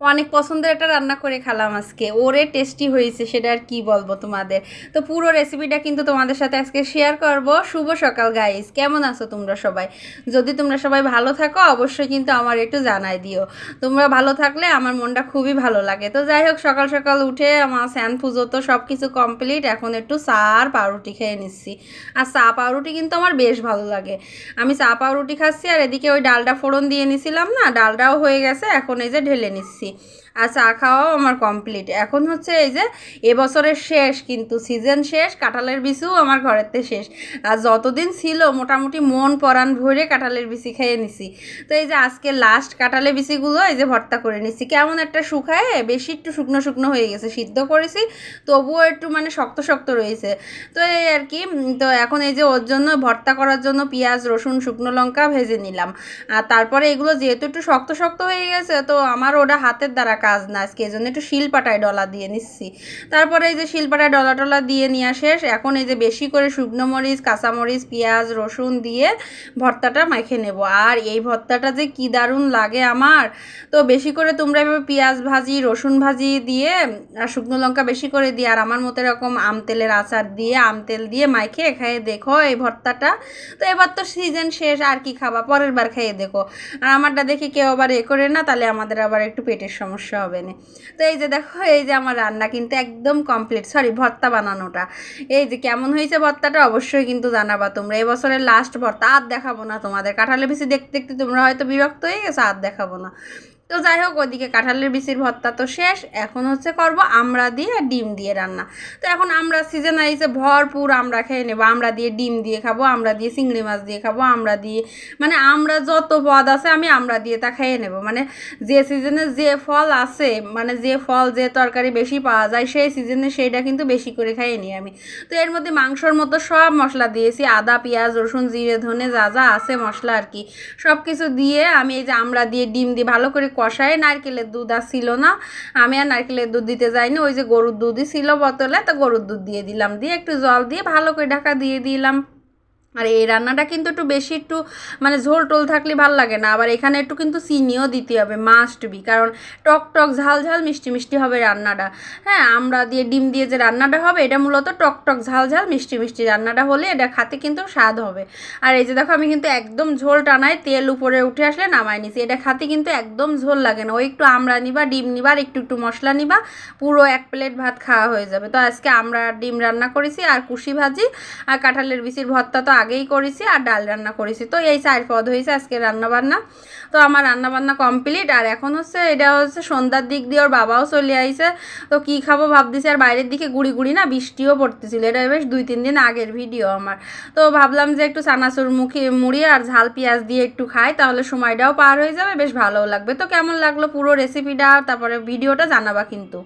অনেক পছন্দের একটা রান্না করে খেলাম আজকে। ওরে টেস্টি হয়েছে, সেটা আর কি বলব তোমাদের? তো পুরো রেসিপিটা কিন্তু তোমাদের সাথে আজকে শেয়ার করব। শুভ সকাল গাইস কেমন আছো তোমরা সবাই? যদি তোমরা সবাই ভালো থাকো, অবশ্যই কিন্তু আমার একটু জানাই দিও। তোমরা ভালো থাকলে আমার মনটা খুবই ভালো লাগে। তো যাই হোক, সকাল সকাল উঠে আমার স্যান পুজো তো সব কিছু কমপ্লিট এখন একটু চা আর পাউরুটি খেয়ে নিচ্ছি। আর চা পাউরুটি কিন্তু আমার বেশ ভালো লাগে। আমি চা পাউরুটি খাচ্ছি আর এদিকে ওই ডালটা ফোড়ন দিয়ে নিছিলাম না, ডালটাও হয়ে গেছে। এখন এই যে ঢেলে নিচ্ছি। você আর চা খাওয়াও আমার কমপ্লিট এখন হচ্ছে এই যে এবছরের শেষ কিন্তু সিজন শেষ, কাঁঠালের বিচিও আমার ঘরেতে শেষ। আর যতদিন ছিল মোটামুটি মন পরাণ ভরে কাঁঠালের বিচি খেয়ে নিছি। তো এই যে আজকে লাস্ট কাঁঠালের বিচিগুলো এই যে ভর্তা করে নিচ্ছি কেমন একটা শুকায়, বেশি একটু শুকনো শুকনো হয়ে গেছে। সিদ্ধ করেছি, তবুও একটু মানে শক্ত শক্ত রয়েছে। তো এই আর কি তো এখন এই যে ওর জন্য ভর্তা করার জন্য পেঁয়াজ, রসুন, শুকনো লঙ্কা ভেজে নিলাম। আর তারপরে এগুলো যেহেতু একটু শক্ত শক্ত হয়ে গেছে, তো আমার ওটা হাতের দ্বারা কাজ না আজকে এই জন্য একটু শিলপাটায় ডলা দিয়ে নিচ্ছি। তারপরে এই যে শিলপাটায় ডলা টলা দিয়ে নেওয়া শেষ, এখন এই যে বেশি করে শুকনো মরিচ কাঁচামরিচ পেঁয়াজ, রসুন দিয়ে ভর্তাটা মাখে নেব। আর এই ভর্তাটা যে কি দারুণ লাগে আমার। তো বেশি করে তোমরা এভাবে পেঁয়াজ ভাজি, রসুন ভাজি দিয়ে, আর শুকনো লঙ্কা বেশি করে দিয়ে, আর আমার মতো এরকম আম তেলের আচার দিয়ে, আম তেল দিয়ে মাইখে খেয়ে দেখো এই ভর্তাটা। তো এবার তো সিজন শেষ, আর কি খাবা? পরের বার খেয়ে দেখো। আর আমারটা দেখি কেউ আবার এ করে না, তাহলে আমাদের আবার একটু পেটের সমস্যা। হবে না তো এই যে দেখো, এই যে আমার রান্না কিন্তু একদম কমপ্লিট সরি ভর্তা বানানোটা। এই যে কেমন হয়েছে ভর্তাটা অবশ্যই কিন্তু জানাবা তোমরা। এই বছরের লাস্ট ভর্তা, আর দেখাবো না তোমাদের। কাঁঠালে বেশি দেখতে দেখতে তোমরা হয়তো বিরক্ত হয়ে গেছো, আর দেখাবো না। তো যাই হোক, ওদিকে কাঁঠালের বিচির ভর্তা তো শেষ। এখন হচ্ছে করব আমরা দিয়ে আর ডিম দিয়ে রান্না। তো এখন আমরা সিজন আইসে ভরপুর, আমরা খেয়ে নেব। আমরা দিয়ে ডিম দিয়ে খাব, আমরা দিয়ে চিংড়ি মাছ দিয়ে খাব, আমরা দিয়ে মানে আমরা যত পদ আছে আমি আমরা দিয়ে তা খেয়ে নেব। মানে যে সিজনে যে ফল আছে মানে যে ফল, যে তরকারি বেশি পাওয়া যায়, সেই সিজনে সেইটা কিন্তু বেশি করে খাইয়ে নিই আমি। তো এর মধ্যে মাংসর মতো সব মশলা দিয়েছি। আদা, পেঁয়াজ, রসুন, জিরে, ধনে, যা যা আছে মশলা আর কি। সব কিছু দিয়ে আমি এই যে আমরা দিয়ে ডিম দিয়ে ভালো করে কষায় নারকেলের দুধ আর ছিল না। আমি আর নারকেলের দুধ দিতে যাইনি, ওই যে গরুর দুধই ছিল বোতলে, তো গরুর দুধ দিয়ে দিলাম। দিয়ে একটু জল দিয়ে ভালো করে ঢাকা দিয়ে দিলাম। আর এই রান্নাটা কিন্তু একটু বেশি একটু মানে ঝোল টোল থাকলে ভালো লাগে না। আবার এখানে একটু কিন্তু চিনিও দিতে হবে মাস্ট বি কারণ টক টক, ঝাল ঝাল, মিষ্টি মিষ্টি হবে রান্নাটা। হ্যাঁ আমরা দিয়ে, ডিম দিয়ে যে রান্নাটা হবে, এটা মূলত টক টক, ঝাল ঝাল, মিষ্টি মিষ্টি রান্নাটা হলে এটা খাতে কিন্তু স্বাদ হবে। আর এই যে দেখো, আমি কিন্তু একদম ঝোল টানাই তেল উপরে উঠে আসলে নামাই নিছি। এটা খাতে কিন্তু একদম ঝোল লাগে না। ওই একটু আমরা নিবা, ডিম নিবা, আর একটু একটু মশলা নিবা, পুরো এক প্লেট ভাত খাওয়া হয়ে যাবে। তো আজকে আমরা ডিম রান্না করেছি, আর কুশি ভাজি, আর কাঁঠালের বিচির ভর্তা তো আগেই করেছি আর ডাল রান্না করেছি। তো এই চার পদ হয়েছে আজকে রান্নাবান্না। তো আমার রান্নাবান্না কমপ্লিট। আর এখন হচ্ছে এটা হচ্ছে সন্ধ্যার দিক দিয়ে ওর বাবাও চলে আইছে। তো কি খাব ভাবতেছি। আর বাইরের দিকে গুড়ি গুড়ি না বৃষ্টিও পড়তেছিল। এটা বেশ দুই তিন দিন আগের ভিডিও আমার। তো ভাবলাম যে একটু চানাচুর মুখে মুড়ি আর ঝাল পেঁয়াজ দিয়ে একটু খাই। তাহলে সময়টাও পার হয়ে যাবে। বেশ ভালোও লাগবে। তো কেমন লাগল পুরো রেসিপিটা তারপরে ভিডিওটা জানাবা কিন্তু।